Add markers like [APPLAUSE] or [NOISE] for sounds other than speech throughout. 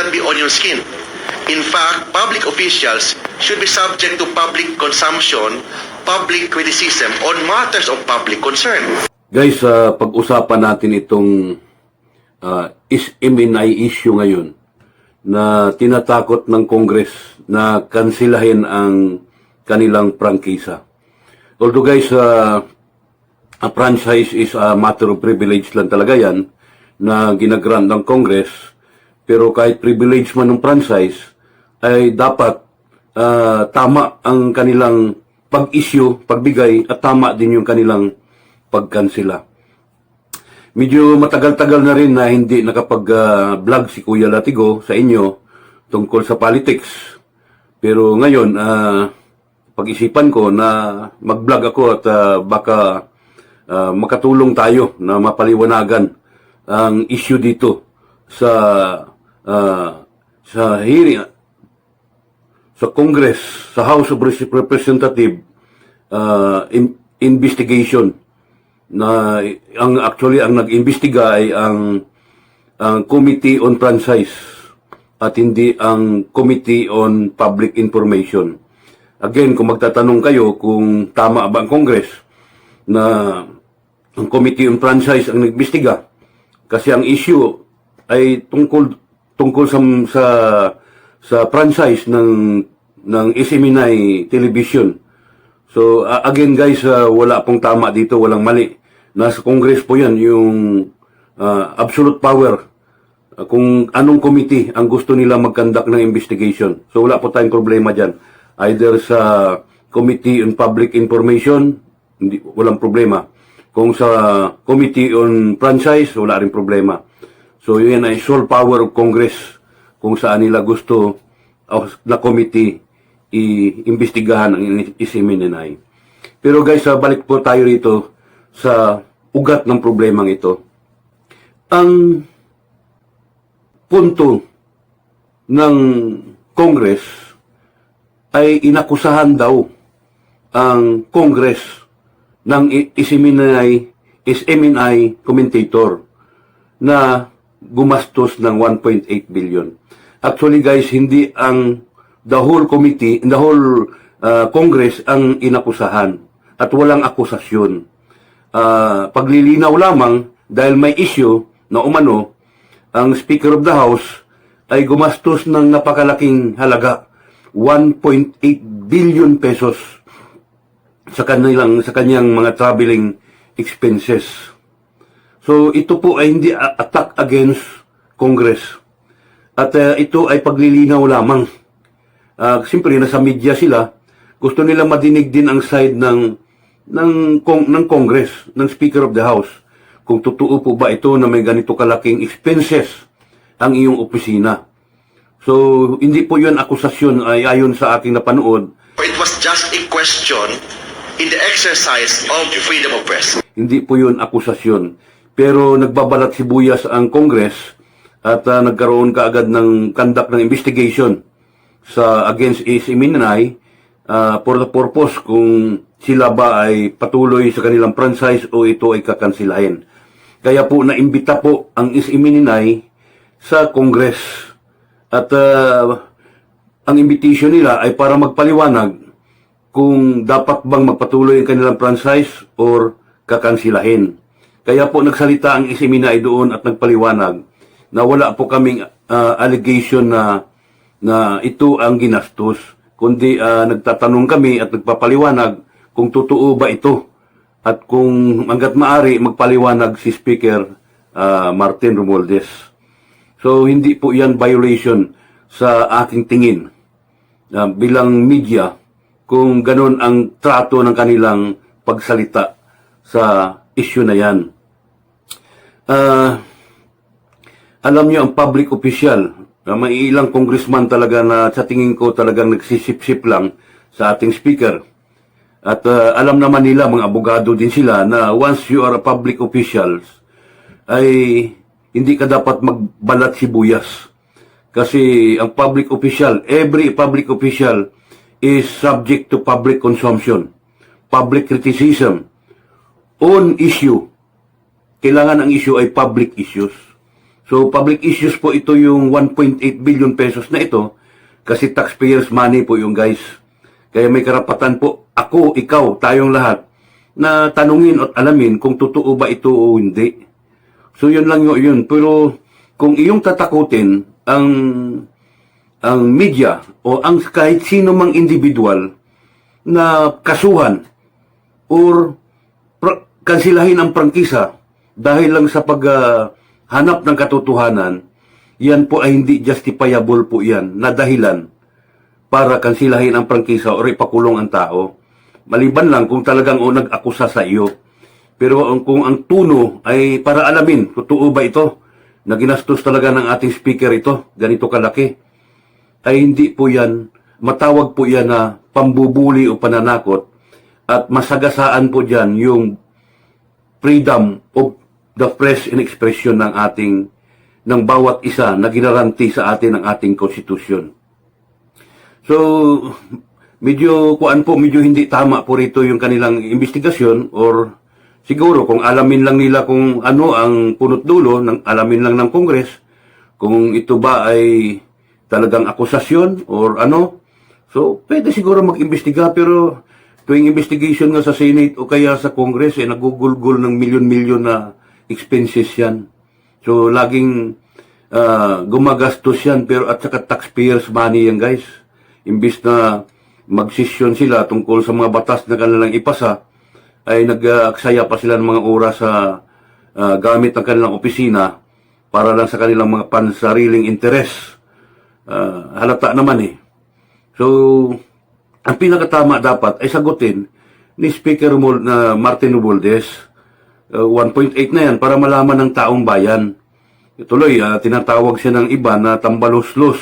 not be onion skin. In fact, public officials should be subject to public consumption, public criticism on matters of public concern. Guys, uh, pag-usapan natin itong uh, is MNI issue ngayon na tinatakot ng Congress na kansilahin ang kanilang prangkisa. Although guys, uh, a franchise is a matter of privilege lang talaga yan na ginagrant ng Congress. Pero kahit privilege man ng franchise, ay dapat ah, tama ang kanilang pag-issue, pagbigay, at tama din yung kanilang pagkansila. Medyo matagal-tagal na rin na hindi nakapag-vlog si Kuya Latigo sa inyo tungkol sa politics. Pero ngayon, ah, pag-isipan ko na mag-vlog ako at ah, baka ah, makatulong tayo na mapaliwanagan ang issue dito sa ah, sa hearing sa Congress, sa House of Representative uh, in- investigation na ang actually ang nag-imbestiga ay ang ang Committee on Franchise at hindi ang Committee on Public Information. Again, kung magtatanong kayo kung tama ba ang Congress na ang Committee on Franchise ang nag-imbestiga kasi ang issue ay tungkol tungkol sa sa sa franchise ng ng SMNI television. So uh, again guys, uh, wala pong tama dito, walang mali. Nasa Congress po 'yan yung uh, absolute power uh, kung anong committee ang gusto nila mag-conduct ng investigation. So wala po tayong problema diyan. Either sa Committee on Public Information, hindi walang problema. Kung sa Committee on Franchise, wala rin problema. So yun ay sole power of Congress kung saan nila gusto na committee i-imbestigahan ang isiminenay. Pero guys, ah, balik po tayo rito sa ugat ng problemang ito. Ang punto ng Congress ay inakusahan daw ang Congress ng isiminay is MNI commentator na gumastos ng 1.8 billion. Actually guys, hindi ang the whole committee, the whole uh, Congress ang inakusahan at walang akusasyon. Uh, paglilinaw lamang dahil may issue na umano, ang Speaker of the House ay gumastos ng napakalaking halaga, 1.8 billion pesos sa kanilang sa kanyang mga traveling expenses. So ito po ay hindi attack against Congress. At uh, ito ay paglilinaw lamang. Uh, Siyempre, nasa media sila. Gusto nila madinig din ang side ng ng kong, ng Congress, ng Speaker of the House. Kung totoo po ba ito na may ganito kalaking expenses ang iyong opisina. So, hindi po yun akusasyon ay ayon sa aking napanood. It was just a question in the exercise of freedom of press. Hindi po yun akusasyon. Pero nagbabalat sibuyas ang Congress at ah, nagkaroon kaagad ng conduct ng investigation sa against ACMNI uh, for the purpose kung sila ba ay patuloy sa kanilang franchise o ito ay kakansilahin. Kaya po naimbita po ang ACMNI sa Congress at ah, ang invitation nila ay para magpaliwanag kung dapat bang magpatuloy ang kanilang franchise or kakansilahin. Kaya po nagsalita ang isiminay doon at nagpaliwanag na wala po kaming ah, allegation na na ito ang ginastos, kundi ah, nagtatanong kami at nagpapaliwanag kung totoo ba ito at kung hanggat maari magpaliwanag si Speaker ah, Martin Romualdez. So hindi po yan violation sa aking tingin uh, bilang media kung ganun ang trato ng kanilang pagsalita sa issue na yan. Ah, alam niyo ang public official, uh, may ilang congressman talaga na sa tingin ko talagang nagsisip-sip lang sa ating speaker. At ah, alam naman nila, mga abogado din sila, na once you are a public officials, ay hindi ka dapat magbalat sibuyas. Kasi ang public official, every public official is subject to public consumption, public criticism, on issue. Kailangan ang issue ay public issues. So public issues po ito yung 1.8 billion pesos na ito kasi taxpayers money po yung guys. Kaya may karapatan po ako, ikaw, tayong lahat na tanungin at alamin kung totoo ba ito o hindi. So yun lang yun. Pero kung iyong tatakutin ang ang media o ang kahit sino mang individual na kasuhan or kansilahin ang prangkisa dahil lang sa paghanap ng katotohanan, yan po ay hindi justifiable po yan na dahilan para kansilahin ang prangkisa o ipakulong ang tao. Maliban lang kung talagang o nag-akusa sa iyo. Pero kung ang tuno ay para alamin, totoo ba ito? Na ginastos talaga ng ating speaker ito, ganito kalaki ay hindi po yan, matawag po yan na pambubuli o pananakot at masagasaan po dyan yung freedom of the press and expression ng ating ng bawat isa na ginaranti sa atin ng ating konstitusyon. So, medyo kuan po, medyo hindi tama po rito yung kanilang investigasyon or siguro kung alamin lang nila kung ano ang punot dulo, ng, alamin lang ng Kongres, kung ito ba ay talagang akusasyon or ano. So, pwede siguro mag-imbestiga pero tuwing investigation nga sa Senate o kaya sa Congress, eh, nagugulgol ng milyon-milyon na expenses yan. So, laging ah, gumagastos yan pero at saka taxpayers money yan guys. Imbis na magsisyon sila tungkol sa mga batas na kanilang ipasa, ay nag-aksaya pa sila ng mga oras sa ah, gamit ng kanilang opisina para lang sa kanilang mga pansariling interes. Ah, halata naman eh. So, ang pinakatama dapat ay sagutin ni Speaker Mul- na Martin Romualdez. Uh, 1.8 na yan para malaman ng taong bayan. Tuloy, ah, tinatawag siya ng iba na tambalos-los.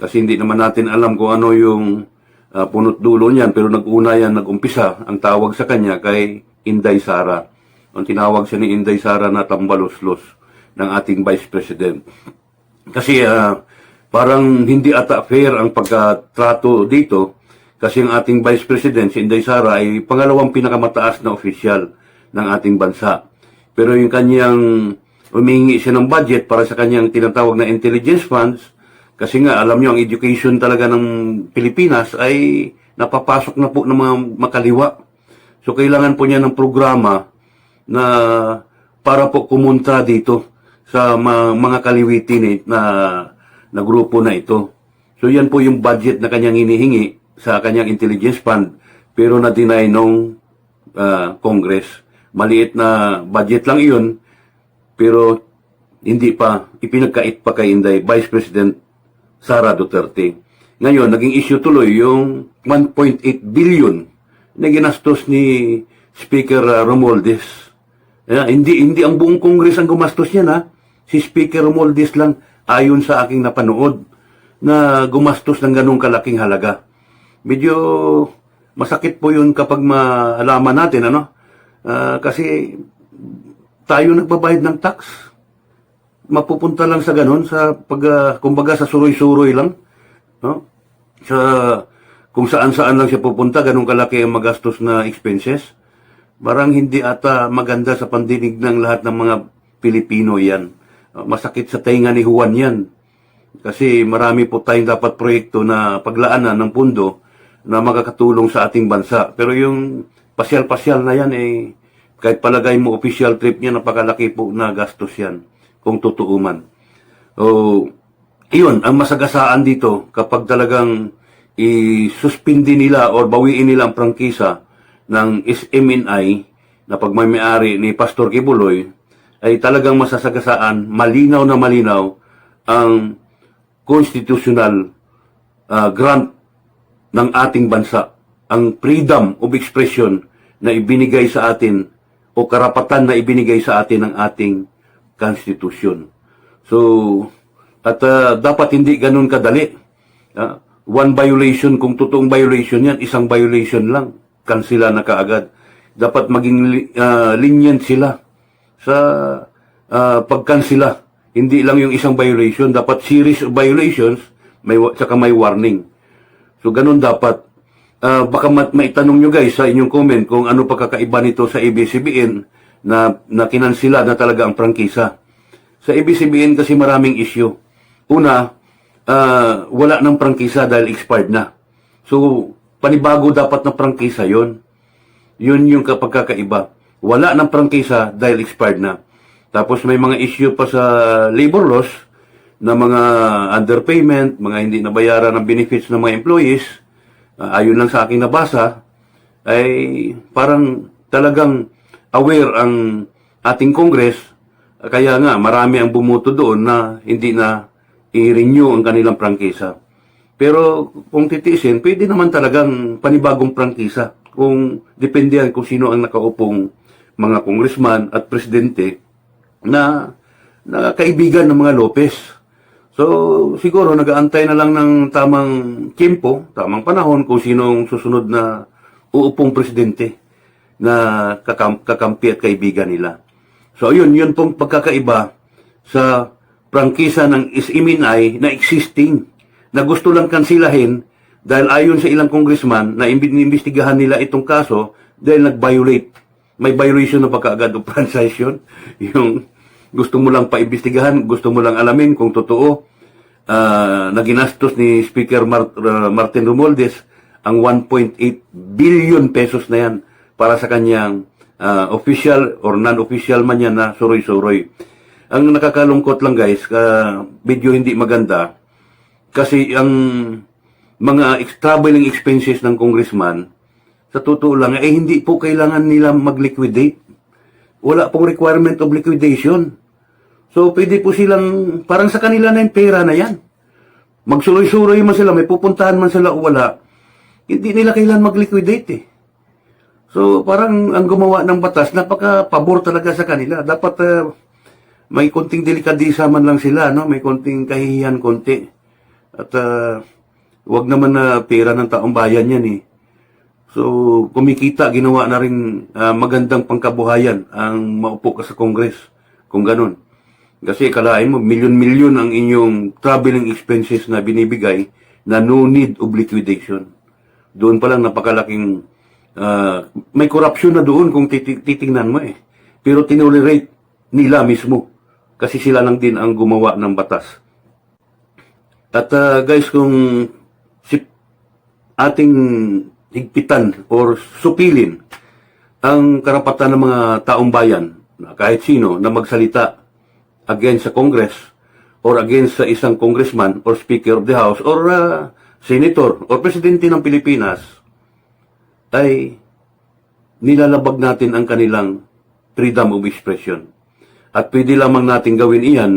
Kasi hindi naman natin alam kung ano yung ah, punot dulo niyan. Pero nag-una yan, nag-umpisa. Ang tawag sa kanya kay Inday Sara. Ang tinawag siya ni Inday Sara na tambalos-los ng ating Vice President. Kasi ah, parang hindi ata fair ang pagkatrato dito kasi ang ating Vice President, si Inday Sara, ay pangalawang pinakamataas na opisyal ng ating bansa. Pero yung kanyang humingi siya ng budget para sa kanyang tinatawag na intelligence funds, kasi nga alam niyo ang education talaga ng Pilipinas ay napapasok na po ng mga makaliwa. So kailangan po niya ng programa na para po kumontra dito sa ma- mga kaliwitin eh, na, na grupo na ito. So yan po yung budget na kanyang hinihingi sa kanyang intelligence fund pero na-deny nung ah, Congress. Maliit na budget lang iyon pero hindi pa ipinagkait pa kay Inday Vice President Sara Duterte. Ngayon, naging issue tuloy yung 1.8 billion na ginastos ni Speaker uh, Romualdez. Eh, hindi hindi ang buong Congress ang gumastos niyan ha. Si Speaker Romualdez lang ayon sa aking napanood na gumastos ng ganong kalaking halaga. Medyo masakit po yun kapag maalaman natin ano. Ah, kasi tayo nagbabayad ng tax. Mapupunta lang sa ganun sa pag ah, kumbaga sa suroy-suroy lang, no? Sa kung saan-saan lang siya pupunta, ganun kalaki ang magastos na expenses. Parang hindi ata maganda sa pandinig ng lahat ng mga Pilipino yan. Masakit sa tainga ni Juan yan. Kasi marami po tayong dapat proyekto na paglaanan ng pundo na makakatulong sa ating bansa. Pero yung pasyal-pasyal na yan, eh, kahit palagay mo official trip niya, napakalaki po na gastos yan, kung totoo man. O, iyon, ang masagasaan dito, kapag talagang isuspindi nila or bawiin nila ang prangkisa ng SMNI na pagmamayari ni Pastor Kibuloy, ay talagang masasagasaan, malinaw na malinaw ang constitutional ah, grant ng ating bansa, ang freedom of expression na ibinigay sa atin o karapatan na ibinigay sa atin ng ating konstitusyon. So, at ah, dapat hindi ganun kadali. Ah, one violation, kung totoong violation yan, isang violation lang. Kansila na kaagad. Dapat maging ah, lenient sila sa uh, pagkansila. Hindi lang yung isang violation, dapat series of violations, may tsaka may warning. So ganun dapat. Ah, baka ma- maitanong nyo guys sa inyong comment kung ano pa nito sa ABCBN na, na kinansila na talaga ang prangkisa. Sa ABCBN kasi maraming issue. Una, ah, wala ng prangkisa dahil expired na. So, panibago dapat na prangkisa yon. Yun yung kapagkakaiba. Wala ng prangkisa dahil expired na. Tapos may mga issue pa sa labor laws na mga underpayment, mga hindi nabayaran ng benefits ng mga employees, ah, ayon lang sa aking nabasa, ay parang talagang aware ang ating Congress, kaya nga marami ang bumuto doon na hindi na i-renew ang kanilang prangkisa. Pero kung titiisin, pwede naman talagang panibagong prangkisa kung depende yan kung sino ang nakaupong mga congressman at presidente na, na kaibigan ng mga Lopez. So, siguro nag-aantay na lang ng tamang tiempo, tamang panahon kung sino ang susunod na uupong presidente na kakam- kakampi at kaibigan nila. So, yun, yun pong pagkakaiba sa prangkisa ng SMNI na existing, na gusto lang kansilahin dahil ayon sa ilang congressman na inimbestigahan nila itong kaso dahil nag-violate. May violation na pagkaagad of [LAUGHS] franchise yun. Yung gusto mo lang paimbestigahan, gusto mo lang alamin kung totoo ah, na ginastos ni Speaker Mar- uh, Martin Romualdez ang 1.8 billion pesos na yan para sa kanyang ah, official or non-official man yan na suroy-suroy. Ang nakakalungkot lang guys, ka video hindi maganda, kasi ang mga traveling expenses ng congressman, sa totoo lang, eh hindi po kailangan nila mag-liquidate. Wala pong requirement of liquidation. So, pwede po silang, parang sa kanila na yung pera na yan. Magsuloy-suroy man sila, may pupuntahan man sila o wala, hindi nila kailangan mag-liquidate eh. So, parang ang gumawa ng batas, napaka-pabor talaga sa kanila. Dapat ah, may konting delikadisa man lang sila, no? may konting kahihiyan konti. At ah, wag naman na pera ng taong bayan yan eh. So, kumikita, ginawa na rin ah, magandang pangkabuhayan ang maupo ka sa Congress. Kung ganun. Kasi kalain mo, milyon-milyon ang inyong traveling expenses na binibigay na no need of liquidation. Doon pa lang napakalaking, ah, may corruption na doon kung titi- titingnan mo eh. Pero tinolerate nila mismo. Kasi sila lang din ang gumawa ng batas. At ah, guys, kung si ating higpitan or supilin ang karapatan ng mga taong bayan, kahit sino, na magsalita against sa Congress or against sa isang congressman or Speaker of the House or ah, Senator or Presidente ng Pilipinas, ay nilalabag natin ang kanilang freedom of expression. At pwede lamang natin gawin iyan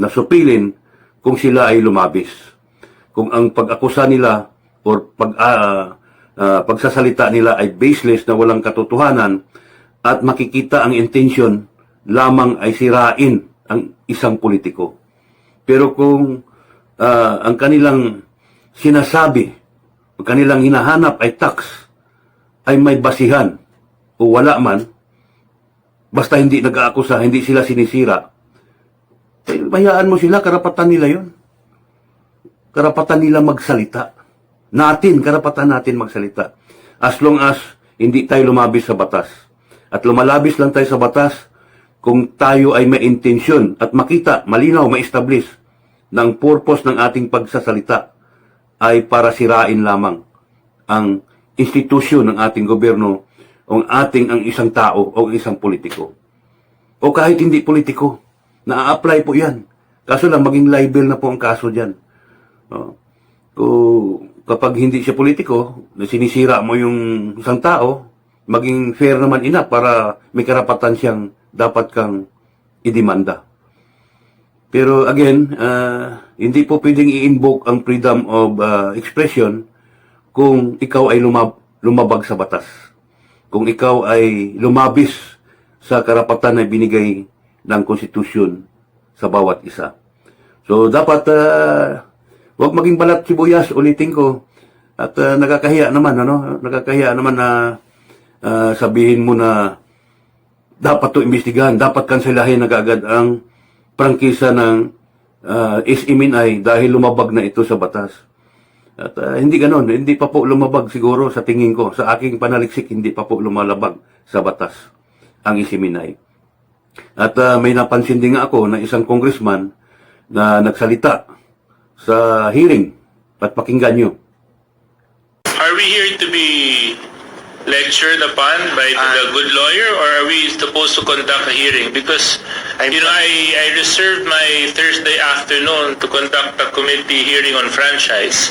na supilin kung sila ay lumabis. Kung ang pag-akusa nila or pag, ah, ah, pagsasalita nila ay baseless na walang katotohanan at makikita ang intention lamang ay sirain isang politiko. Pero kung ah, ang kanilang sinasabi, ang kanilang hinahanap ay tax, ay may basihan o wala man, basta hindi nag-aakusa, hindi sila sinisira, eh, bayaan mo sila, karapatan nila yon. Karapatan nila magsalita. Natin, karapatan natin magsalita. As long as hindi tayo lumabis sa batas. At lumalabis lang tayo sa batas kung tayo ay may intensyon at makita, malinaw, ma-establish ang purpose ng ating pagsasalita ay para sirain lamang ang institusyon ng ating gobyerno o ating ang isang tao o ang isang politiko. O kahit hindi politiko, na-apply po yan. Kaso lang, maging libel na po ang kaso dyan. Oh. Kung kapag hindi siya politiko, na sinisira mo yung isang tao, maging fair naman ina para may karapatan siyang dapat kang idemanda. Pero again, ah, hindi po pwedeng i-invoke ang freedom of ah, expression kung ikaw ay lumab- lumabag sa batas. Kung ikaw ay lumabis sa karapatan na binigay ng konstitusyon sa bawat isa. So dapat ah, wag maging balat sibuyas ulitin ko at ah, nakakahiya naman ano nakakahiya naman na ah, sabihin mo na dapat to imbestigahan, dapat kanselahin na kaagad ang prangkisa ng uh, SMNI dahil lumabag na ito sa batas. At ah, hindi ganon, hindi pa po lumabag siguro sa tingin ko, sa aking panaliksik, hindi pa po lumalabag sa batas ang SMNI. At ah, may napansin din nga ako na isang congressman na nagsalita sa hearing at pakinggan nyo. Are we here to be lectured upon by the Ah. good lawyer or are we supposed to conduct a hearing? Because, I'm- you know, I, I reserved my Thursday afternoon to conduct a committee hearing on franchise,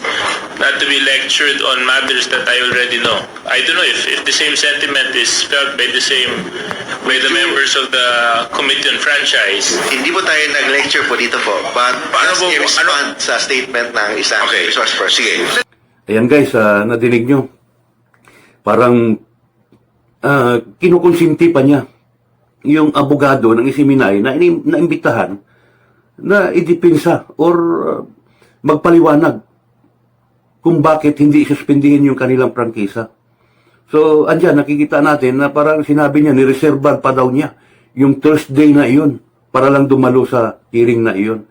not to be lectured on matters that I already know. I don't know if, if the same sentiment is felt by the same, by the members of the committee on franchise. Hindi po tayo nag-lecture po dito po, but Paano just po- i-respond sa statement ng isang Okay. resource person. Sige. Ayan guys, ah, nadinig nyo. Parang ah, kinukonsinti pa niya yung abogado ng isiminay na naimbitahan na idipinsa or ah, magpaliwanag kung bakit hindi suspindihin yung kanilang prangkisa. So, andyan, nakikita natin na parang sinabi niya, nireserban pa daw niya yung Thursday na iyon para lang dumalo sa hearing na iyon.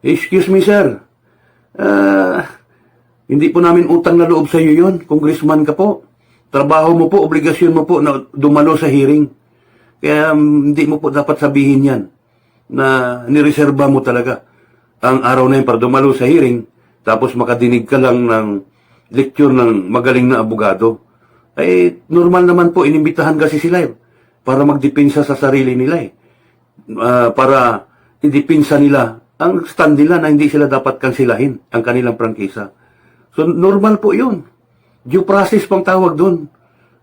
Excuse me, sir. Ah, hindi po namin utang na loob sa iyo yun. Congressman ka po. Trabaho mo po, obligasyon mo po na dumalo sa hearing. Kaya um, hindi mo po dapat sabihin yan na nireserba mo talaga ang araw na yun para dumalo sa hearing tapos makadinig ka lang ng lecture ng magaling na abogado. Eh, normal naman po, inimbitahan kasi sila eh, para magdepensa sa sarili nila eh. Ah, para idipinsa nila ang stand nila na hindi sila dapat kansilahin ang kanilang prangkisa. So, normal po yun. Due process pang tawag doon.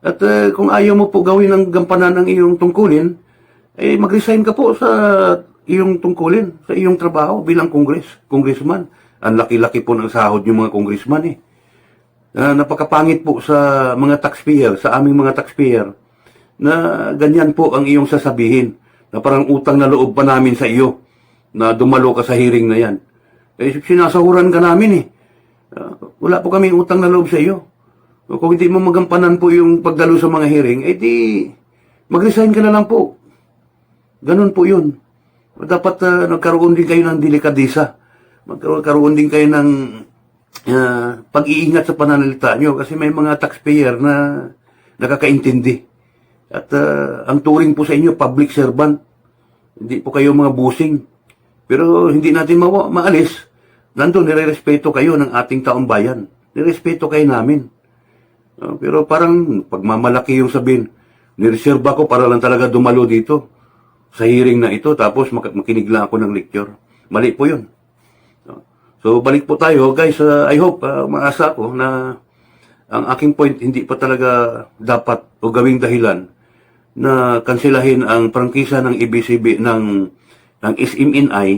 At eh, kung ayaw mo po gawin ang gampanan ng iyong tungkulin, eh mag-resign ka po sa iyong tungkulin, sa iyong trabaho bilang kongres, congressman. Ang laki-laki po ng sahod yung mga congressman eh. Ah, napakapangit po sa mga taxpayer, sa aming mga taxpayer, na ganyan po ang iyong sasabihin, na parang utang na loob pa namin sa iyo, na dumalo ka sa hearing na yan. Eh, sinasahuran ka namin eh. Ah, wala po kaming utang na loob sa iyo. Kung hindi mo magampanan po yung pagdalo sa mga hearing, eh di, mag-resign ka na lang po. Ganun po yun. Dapat ah, nagkaroon din kayo ng delikadesa. Magkaroon din kayo ng ah, pag-iingat sa pananalita nyo kasi may mga taxpayer na nakakaintindi. At ah, ang turing po sa inyo, public servant. Hindi po kayo mga busing. Pero hindi natin ma- maalis. Nandun, nire-respeto kayo ng ating taong bayan. Nirespeto kayo namin. Ah, pero parang pagmamalaki yung sabihin, nireserba ko para lang talaga dumalo dito sa hearing na ito tapos mak- makinig lang ako ng lecture. Mali po yun. Ah, So balik po tayo guys, Ah, I hope, ah, maasa ko na ang aking point hindi pa talaga dapat o gawing dahilan na kansilahin ang prangkisa ng EBCB ng ng SMNI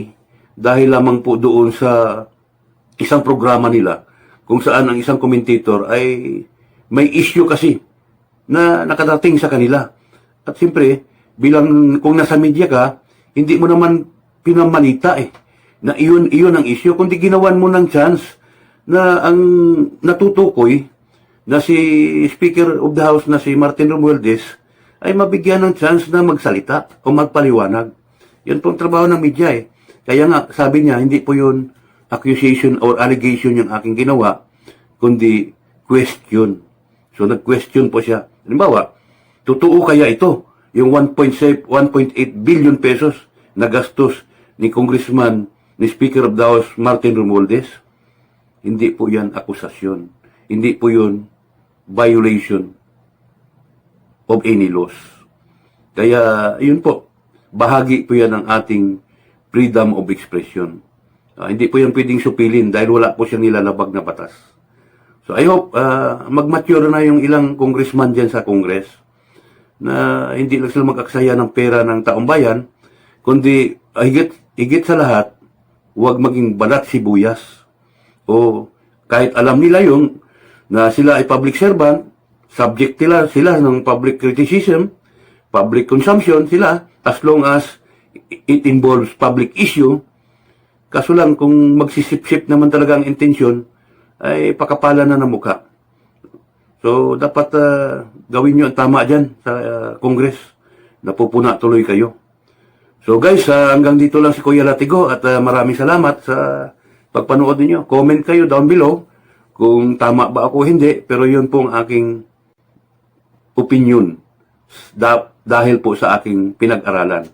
dahil lamang po doon sa isang programa nila kung saan ang isang commentator ay may issue kasi na nakadating sa kanila. At siyempre, bilang kung nasa media ka, hindi mo naman pinamalita eh na iyon iyon ang issue kundi ginawan mo ng chance na ang natutukoy na si Speaker of the House na si Martin Romualdez ay mabigyan ng chance na magsalita o magpaliwanag. Yan pong trabaho ng media eh. Kaya nga, sabi niya, hindi po yun accusation or allegation yung aking ginawa, kundi question. So, nag-question po siya. Halimbawa, totoo kaya ito, yung 1.7 1.8 billion pesos na gastos ni Congressman, ni Speaker of the House, Martin Romualdez? Hindi po yan akusasyon. Hindi po yun violation of any laws. Kaya, yun po, bahagi po yan ng ating freedom of expression. Ah, hindi po yan pwedeng supilin dahil wala po siyang nilalabag na batas. So I hope ah, mag-mature na yung ilang congressman dyan sa Congress na hindi lang sila mag-aksaya ng pera ng taong bayan, kundi ah, higit, higit sa lahat, huwag maging balat sibuyas. O kahit alam nila yung na sila ay public servant, subject sila, sila ng public criticism, public consumption sila, as long as it involves public issue, kaso lang kung magsisip-sip naman talaga ang intensyon, ay pakapala na ng mukha. So, dapat ah, gawin nyo ang tama dyan sa ah, Congress. Napupuna tuloy kayo. So guys, ah, hanggang dito lang si Kuya Latigo at ah, maraming salamat sa pagpanood ninyo. Comment kayo down below kung tama ba ako hindi, pero yun pong aking opinion da- dahil po sa aking pinag-aralan.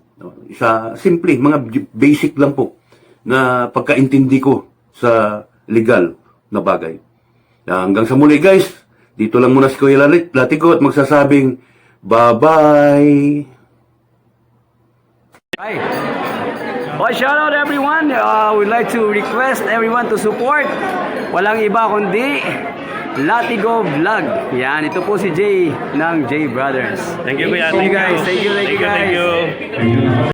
Isa, simple, mga basic lang po na pagkaintindi ko sa legal na bagay. Ah, hanggang sa muli guys, dito lang muna si Kuya Lalit- Latigo at magsasabing bye-bye! Hi. Well, shout out everyone. Uh, we'd like to request everyone to support. Walang iba kundi Latigo Vlog. Yan, ito po si Jay ng Jay Brothers. Thank you, Kuya. Thank you guys. Thank you, thank you guys. Thank you.